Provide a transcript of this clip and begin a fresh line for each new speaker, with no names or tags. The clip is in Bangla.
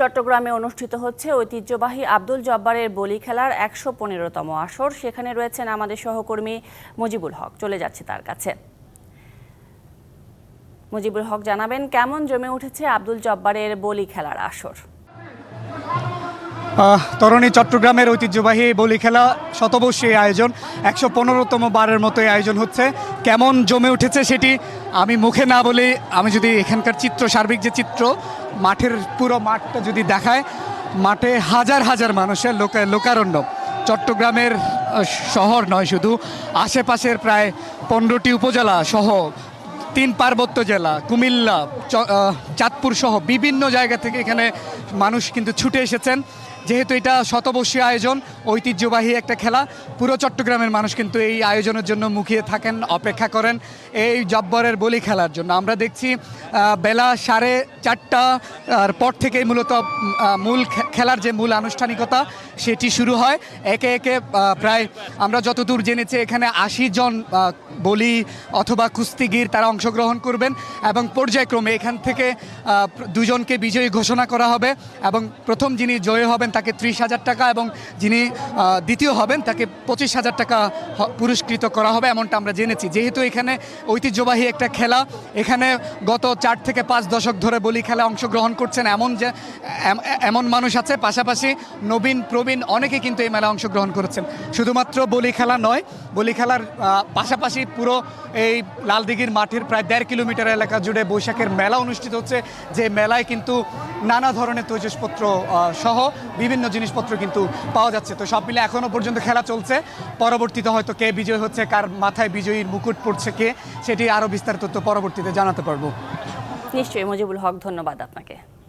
চট্টগ্রামে অনুষ্ঠিত হচ্ছে ঐতিহ্যবাহী আব্দুল জব্বারের বলি খেলার একশো পনেরোতম আসর। সেখানে রয়েছেন আমাদের সহকর্মী মুজিবুল হক। চলে যাচ্ছে তার কাছে। মুজিবুল হক জানাবেন, কেমন জমে উঠেছে আব্দুল জব্বারের বলি খেলার আসর?
তরুণী চট্টগ্রামের ঐতিহ্যবাহী বলি খেলা শতবর্ষী আয়োজন, একশো পনেরোতম বারের মতো আয়োজন হচ্ছে। কেমন জমে উঠেছে সেটি আমি মুখে না বলে, আমি যদি এখানকার চিত্র, সার্বিক যে চিত্র, মাঠের পুরো মাঠটা যদি দেখায়, মাঠে হাজার হাজার মানুষের লোকা, লোকারণ্য। চট্টগ্রামের শহর নয় শুধু, আশেপাশের প্রায় পনেরোটি উপজেলা সহ তিন পার্বত্য জেলা, কুমিল্লা চাঁদপুর সহ বিভিন্ন জায়গা থেকে এখানে মানুষ কিন্তু ছুটে এসেছেন। যেহেতু এটা শতবর্ষীয় আয়োজন, ঐতিহ্যবাহী একটা খেলা, পুরো চট্টগ্রামের মানুষ কিন্তু এই আয়োজনের জন্য মুখিয়ে থাকেন, অপেক্ষা করেন এই জব্বরের বলি খেলার জন্য। আমরা দেখছি বেলা সাড়ে চারটা পর থেকেই মূলত মূল খেলার যে মূল আনুষ্ঠানিকতা, সেটি শুরু হয়। একে একে প্রায় আমরা যতদূর জেনেছি, এখানে আশি জন বলি অথবা কুস্তিগির তারা অংশগ্রহণ করবেন এবং পর্যায়ক্রমে এখান থেকে দুজনকে বিজয়ী ঘোষণা করা হবে এবং প্রথম যিনি জয়ী হবেন তাকে ত্রিশ হাজার টাকা এবং যিনি দ্বিতীয় হবেন তাকে পঁচিশ হাজার টাকা পুরস্কৃত করা হবে এমনটা আমরা জেনেছি। যেহেতু এখানে ঐতিহ্যবাহী একটা খেলা, এখানে গত চার থেকে পাঁচ দশক ধরে বলি খেলা অংশগ্রহণ করছেন এমন যে এমন মানুষ আছে। পাশাপাশি নবীন, প্রবীণ অনেকে কিন্তু এই মেলায় অংশগ্রহণ করেছেন। শুধুমাত্র বলি খেলা নয়, বলি খেলার পাশাপাশি পুরো এই লালদিঘির মাঠের প্রায় দেড় কিলোমিটার এলাকা জুড়ে বৈশাখের মেলা অনুষ্ঠিত হচ্ছে, যে মেলায় কিন্তু নানা ধরনের তৈজসপত্র সহ বিভিন্ন জিনিসপত্র কিন্তু পাওয়া যাচ্ছে। তো সব মিলে এখনও পর্যন্ত খেলা চলছে। পরবর্তীতে হয়তো কে বিজয় হচ্ছে, কার মাথায় বিজয়ীর মুকুট পড়ছে কে সেটি আরও বিস্তারিত তথ্য পরবর্তীতে জানাতে পারব।
নিশ্চয়ই, মুজিবুল হক, ধন্যবাদ আপনাকে।